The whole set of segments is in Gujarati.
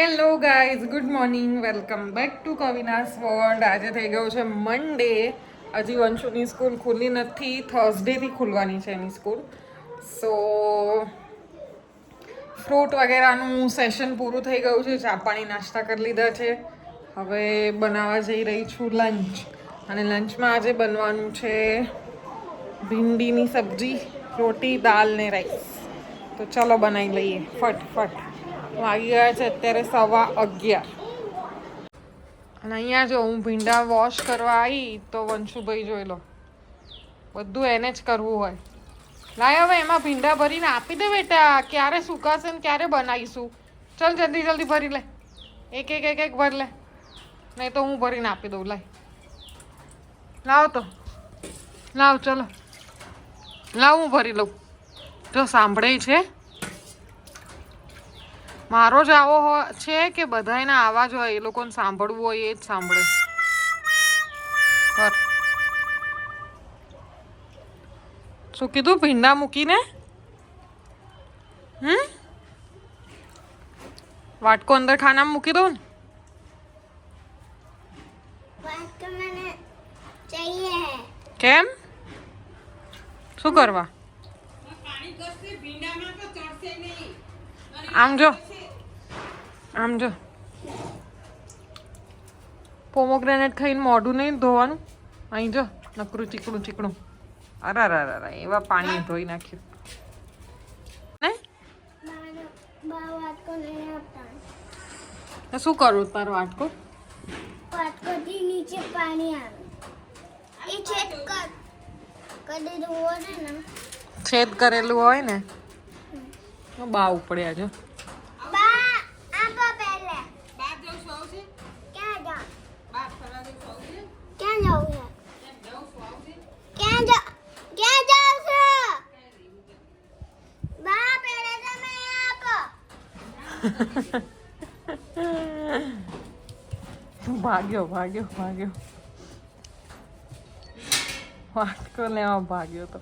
Hello guys, good morning. Welcome back to Kavina's world આજે થઈ ગયો છે મંડે. હજી વંશુની સ્કૂલ ખુલ્લી નથી. થર્સડેથી ખુલવાની છે એની સ્કૂલ. સો ફ્રૂટ વગેરેનું સેશન પૂરું થઈ ગયું છે. ચા પાણી નાસ્તા કરી લીધા છે. હવે બનાવવા જઈ રહી છું લંચ. અને લંચમાં આજે બનવાનું છે ભીંડીની સબ્જી, રોટી, દાલ ને રાઈસ તો ચલો બનાવી લઈએ. ફટફટ વાગી ગયા છે અત્યારે સવા અગિયાર. અને અહીંયા જો હું ભીંડા વોશ કરવા આવી તો વંશુભાઈ જોઈ લો. બધું એને જ કરવું હોય. લાય હવે એમાં ભીંડા ભરીને આપી દે બેટા, ક્યારે સુકાશે ને ક્યારે બનાવીશું? ચલ જલ્દી જલ્દી ભરી લે. એક એક એક એક ભરી લે. નહીં તો હું ભરીને આપી દઉં, લાય. લાવ તો. લાવ, ચલો. લાવ, હું ભરી લઉં. જો સાંભળે છે. મારો જ આવો છે કે બધાને આવા જ હોય એ લોકોને સાંભળવું હોય એ જ સાંભળે. કર. શું કીધું? ભીંડા મૂકીને? હમ? વાટકો અંદર ખાનામાં મૂકી દઉં ને? કેમ? શું કરવા? આમ જો. આમ જો. પોમોગ્રેનેટ ખાઈને મોઢું નહીં ધોવાનું. અહીં જો નકરું ચીકણું ચીકણું. અરે અરે અરે એવા પાણી ધોઈ નાખ્યું ને? શું કરવું તારો વાટકો? છેદ કરેલું હોય ને. બાવ ઉપડ્યા જો. ભાગ્યો ભાગ્યો ભાગ્યો. વાટકો લેવા ભાગ્યો તો.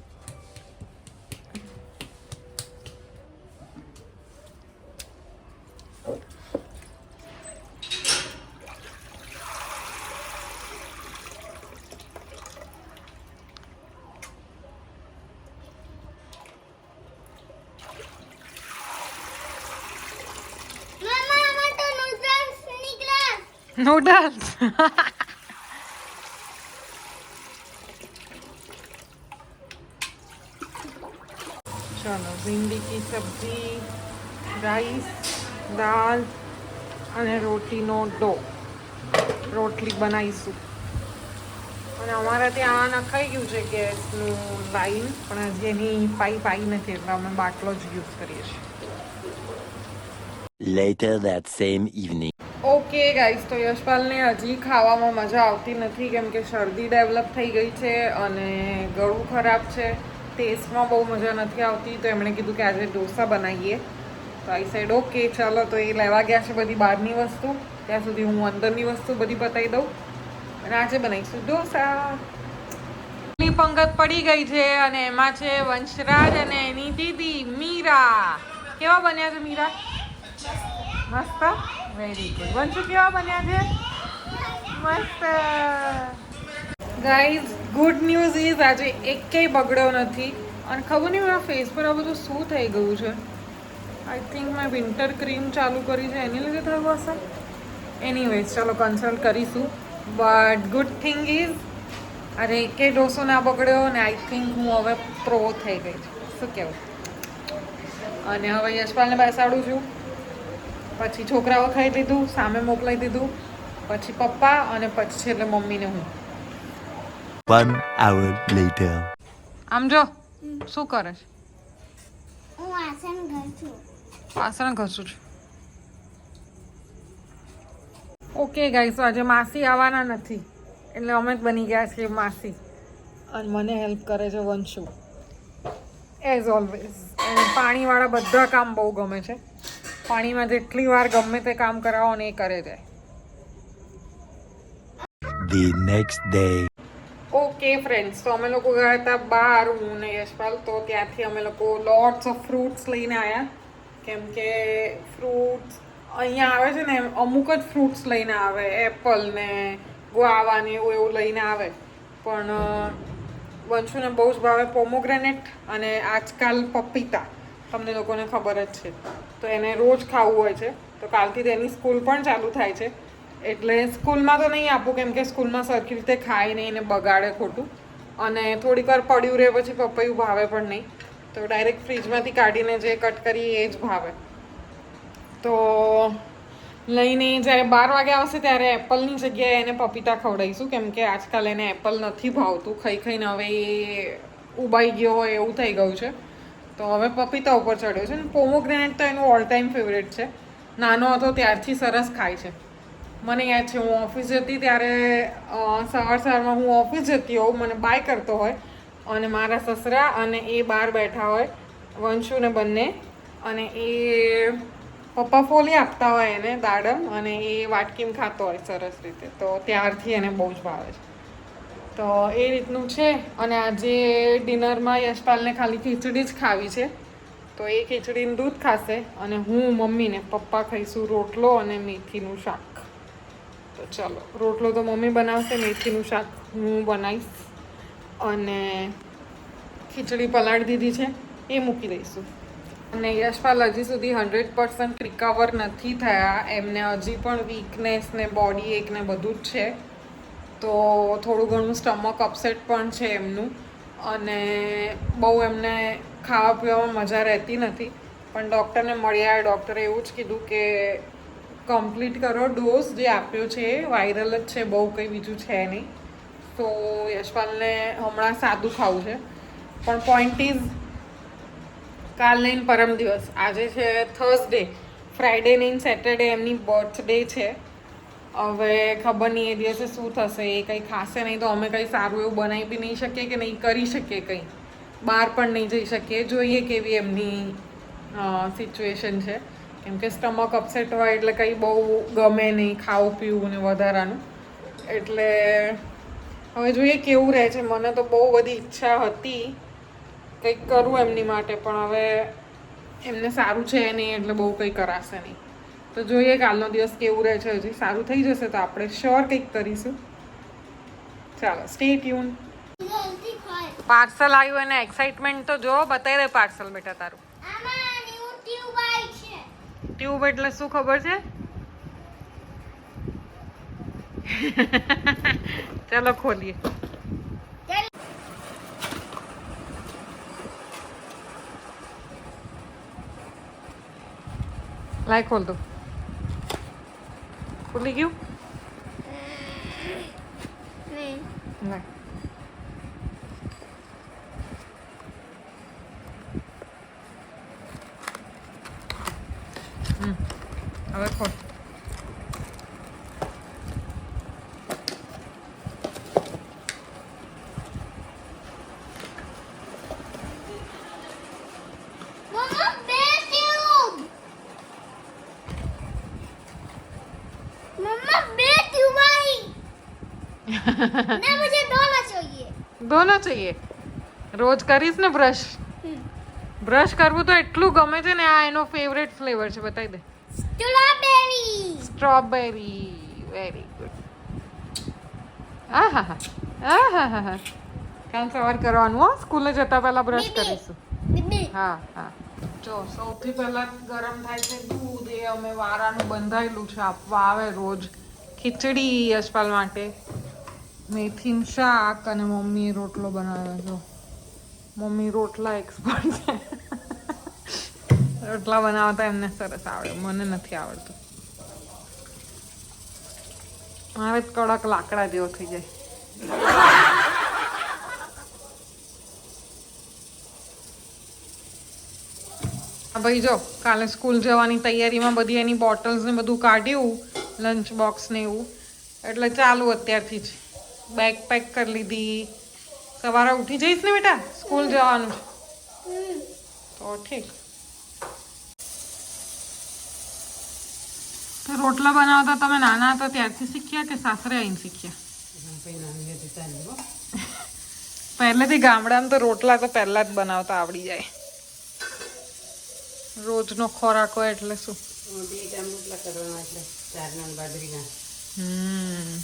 નૂડલ્સ ચલો ભીંડી કી સબ્જી રાઈસ દાળ અને રોટીનો ડો. રોટલી બનાવીશું. અને અમારે ત્યાં નખાઈ ગયું છે ગેસનું લાઈન, પણ હજી એની પાઇપ આવી નથી, એટલે અમે બાટલો જ યુઝ કરીએ છીએ. Later that same evening. Okay guys તો યશપાલને હજી ખાવામાં મજા આવતી નથી, કેમ કે શરદી ડેવલપ થઈ ગઈ છે અને ગળું ખરાબ છે. ટેસ્ટમાં બહુ મજા નથી આવતી, તો એમણે કીધું કે આજે ઢોસા બનાવીએ. તો આઈ સાઈડ ઓકે ચાલો, તો એ લેવા ગયા છે બધી બહારની વસ્તુ. ત્યાં સુધી હું અંદરની વસ્તુ બધી બતાવી દઉં અને આજે બનાવીશું ઢોસા. ની પંગત પડી ગઈ છે અને એમાં છે વંશરાજ અને એની દીદી મીરા. કેવા બન્યા છે મીરા? મસ્ત. વેરી ગુડ વંશુ, કેવા બન્યા છે? મસ્ત. ગાઈઝ ગુડ ન્યૂઝ ઇઝ આજે એકેય બગડ્યો નથી. અને ખબર નહીં, મારા ફેસ પર આ બધું શું થઈ ગયું છે? આઈ થિંક મેં વિન્ટર ક્રીમ ચાલુ કરી છે, એની લીધે થયું હશે એનીવેઝ ચાલો કન્સલ્ટ કરીશું. બટ ગુડ થિંગ ઇઝ આજે એકેય ડોસો ના બગડ્યો અને આઈ થિંક હું હવે પ્રો થઈ ગઈ છું. શું કહેવું? અને હવે યશપાલને બેસાડું છું. પછી છોકરાઓ ખાઈ લીધું સામે મોકલાઈ દીધું પછી પપ્પા અને પછી છેલ્લે મમ્મીને હું. One hour later. આમ જો શું કરે છે? હું વાસણ ઘસું. છું વાસણ ઘસું છું. ઓકે ગાઈસ આજે માસી આવવાના નથી. એટલે અમે જ બની ગયા છીએ માસી. અને મને હેલ્પ કરે છે વંશુ. એઝ ઓલવેઝ અને પાણીવાળા બધા કામ બહુ ગમે છે. પાણીમાં જેટલી વાર ગમે તે કામ કરાવો ને એ કરે છે. The next day. Okay friends તો અમે લોકો ગયા હતા બહાર હું ને યશપાલ. તો ત્યાંથી અમે લોકો લોટ્સ ઓફ ફ્રૂટ્સ લઈને આવ્યા કેમ કે ફ્રૂટ્સ અહીંયા આવે છે ને અમુક જ ફ્રૂટ્સ લઈને આવે. એપલ ને ગુઆવા ને એવું એવું લઈને આવે. પણ વંશુને બહુ જ ભાવે પોમોગ્રેનેટ અને આજકાલ પપીતા. તમને લોકોને ખબર જ છે. તો એને રોજ ખાવું હોય છે. તો કાલથી તેની સ્કૂલ પણ ચાલુ થાય છે. એટલે સ્કૂલમાં તો નહીં આપું, કેમ કે સ્કૂલમાં સરખી રીતે ખાય નહીં ને બગાડે ખોટું. અને થોડીક વાર પડ્યું રહે પછી પપૈયું ભાવે પણ નહીં. તો ડાયરેક્ટ ફ્રીજમાંથી કાઢીને જે કટ કરી એ જ ભાવે. તો લઈને જ્યારે બાર વાગે આવશે ત્યારે એપલની જગ્યાએ એને પપીતા ખવડાવીશું. કેમ કે આજકાલ એને એપલ નથી ભાવતું. ખાઈ ખાઈને હવે એ ઉબાઈ ગયો હોય એવું થઈ ગયું છે. તો હવે પપીતા ઉપર ચડ્યો છે ને પોમોગ્રેનેટ તો એનું ઓલ ટાઈમ ફેવરેટ છે. નાનો હતો ત્યારથી સરસ ખાય છે. મને યાદ છે, હું ઓફિસ જતી ત્યારે સવાર સવારમાં હું ઓફિસ જતી હોઉં, મને બાય કરતો હોય અને મારા સસરા અને એ બહાર બેઠા હોય, વંશુ ને બંને. અને એ પપ્પા ફોલી આપતા હોય એને દાડમ અને એ વાટકીમ ખાતો હોય સરસ રીતે. તો ત્યારથી એને બહુ જ ભાવે છે. તો એ રીતનું છે અને આજે ડિનરમાં યશપાલને ખાલી ખીચડી જ ખાવી છે. તો એ ખીચડીનું દૂધ ખાશે અને હું મમ્મીને પપ્પા ખાઈશું રોટલો અને મેથીનું શાક. તો ચલો, રોટલો તો મમ્મી બનાવશે, મેથીનું શાક હું બનાવીશ અને ખીચડી પલાળી દીધી છે, એ મૂકી દઈશું. અને યશપાલ હજી સુધી હંડ્રેડ પર્સન્ટ રિકવર નથી થયા. એમને હજી પણ વીકનેસ ને બોડી એક ને બધું જ છે. તો થોડું ઘણું સ્ટમક અપસેટ પણ છે એમનું. અને બહુ એમને ખાવા પીવામાં મજા રહેતી નથી. પણ ડૉક્ટરને મળ્યા ડૉક્ટરે એવું જ કીધું કે કમ્પ્લીટ કરો. ડોઝ જે આપ્યો છે વાયરલ જ છે. બહુ કંઈ બીજું છે નહીં. તો યશપાલને હમણાં સાદું ખાવું છે. પણ પોઈન્ટ ઇઝ કાલ નહીં, પરમ દિવસ. આજે છે થર્સડે ફ્રાઈડે નહીં સેટરડે એમની બર્થડે છે. હવે ખબર નહીં એ દિવસે શું થશે, એ કંઈ ખાશે નહીં તો અમે કંઈ સારું એવું બનાવી બી નહીં શકીએ કે નહીં કરી શકીએ કંઈ. બહાર પણ નહીં જઈ શકીએ. જોઈએ કેવી એમની સિચ્યુએશન છે. કેમ કે સ્ટમક અપસેટ હોય એટલે કંઈ બહુ ગમે નહીં ખાવું, પીવું ને વધારાનું. એટલે હવે જોઈએ કેવું રહે છે. મને તો બહુ બધી ઈચ્છા હતી કંઈક કરું એમની માટે, પણ હવે એમને સારું છે નહીં એટલે બહુ કંઈ કરાશે નહીં. તો જોઈએ કાલનો દિવસ કેવું રહે છે, હજી સારું થઈ જશે તો આપણે શ્યોર કંઈક કરીશું. ચાલો સ્ટે ટ્યુન પાર્સલ આવ્યું અને એક્સાઇટમેન્ટ તો જો બતાવી દે પાર્સલ બેટા તારું. ટ્યુબ એટલે શું ખબર છે? ચલો, ખોલીએ. લાઈ ખોલ દો. ખુલી ગયું? હમ. હવે ખોલ. ना मुझे दोनों चाहिए દોનો चाहिए રોજ કરીશ ને બ્રશ બ્રશ કરવું તો એટલું ગમે છે ને આ એનો ફેવરેટ ફ્લેવર છે બતાવી દે स्ट्रॉबेरी સ્ટ્રોબેરી વેરી ગુડ આ હા હા આ હા હા હા કાલ સવાર કરવાનું હો સ્કૂલે જતા પહેલા બ્રશ બીબી. કરીશું बीबी હા હા જો સૌથી પહેલા ગરમ થાય છે દૂધ એ અમે વારાનું બંધાયેલું છે આપવા આવે રોજ ખીચડી યશપાલ માટે મેથીનું શાક અને મમ્મીએ રોટલો બનાવ્યો જો. મમ્મી રોટલા એક્સપર્ટ છે. રોટલા બનાવતા એમને સરસ આવડે. મને નથી આવડતું. મારે કડક લાકડા જેવો થઈ જાય. ભાઈ જો, કાલે સ્કૂલ જવાની તૈયારીમાં બધી એની બોટલ્સ ને બધું કાઢ્યું લંચ બોક્સ ને એવું. એટલે ચાલુ અત્યારથી જ. બેગ પેક કરી લીધી. સવારે ઉઠી જઈશ ને બેટા સ્કૂલ જવાનું. તો ઠીક. તો રોટલા બનાવતા તમે નાના હતા ત્યારથી શીખ્યા કે સાસરે આવીને શીખ્યા? પહેલેથી ગામડામાં તો રોટલા તો પહેલા જ બનાવતા આવડી જાય. રોજનો ખોરાક હોય એટલે શું? બે ગામ રોટલા કરવાના એટલે ચાર નાન બાજરીના. હમ.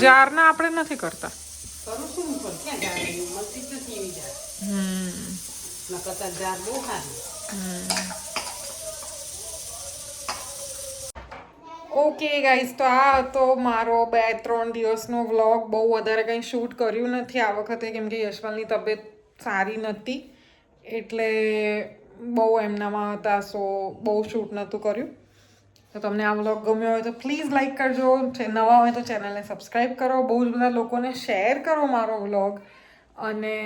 જારના આપણે નથી કરતા. કરું છું હું પણ. ક્યાં જાય મળતી જ નથી એવી જાર. હમ. ના કરતા જાર બહુ સારી. ઓકે ગાઈઝ તો આ હતો મારો બે ત્રણ દિવસનો વ્લોગ. બહુ વધારે કંઈ શૂટ કર્યું નથી. આ વખતે કેમ કે યશપાલની તબિયત સારી નહોતી એટલે બહુ એમનામાં હતા સો બહુ શૂટ નહોતું કર્યું. તો તમને આ વ્લોગ ગમ્યો હોય તો પ્લીઝ લાઈક કરજો. નવા હોય તો ચેનલને સબસ્ક્રાઈબ કરો. બહુ જ બધા લોકોને શેર કરો મારો વ્લોગ અને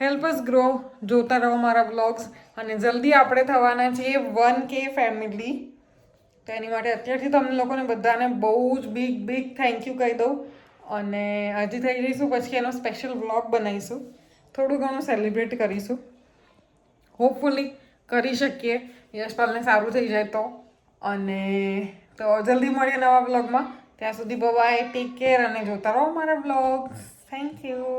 હેલ્પ અસ ગ્રો જોતા રહો મારા વ્લોગ્સ અને જલ્દી આપણે થવાના છીએ વન કે ફેમિલી તો એની માટે અત્યારથી તમને લોકોને બધાને બહુ જ બિગ બિગ થેન્ક યુ કહી દઉં. અને હજી થઈ જઈશું, પછી એનો સ્પેશિયલ વ્લોગ બનાવીશું. થોડું ઘણું સેલિબ્રેટ કરીશું. હોપફુલી કરી શકીએ. યશપાલને સારું થઈ જાય તો. અને તો જલ્દી મળીએ નવા બ્લોગમાં ત્યાં સુધી બાય ટેક કેર અને જોતા રહો મારા બ્લોગ થેન્ક યુ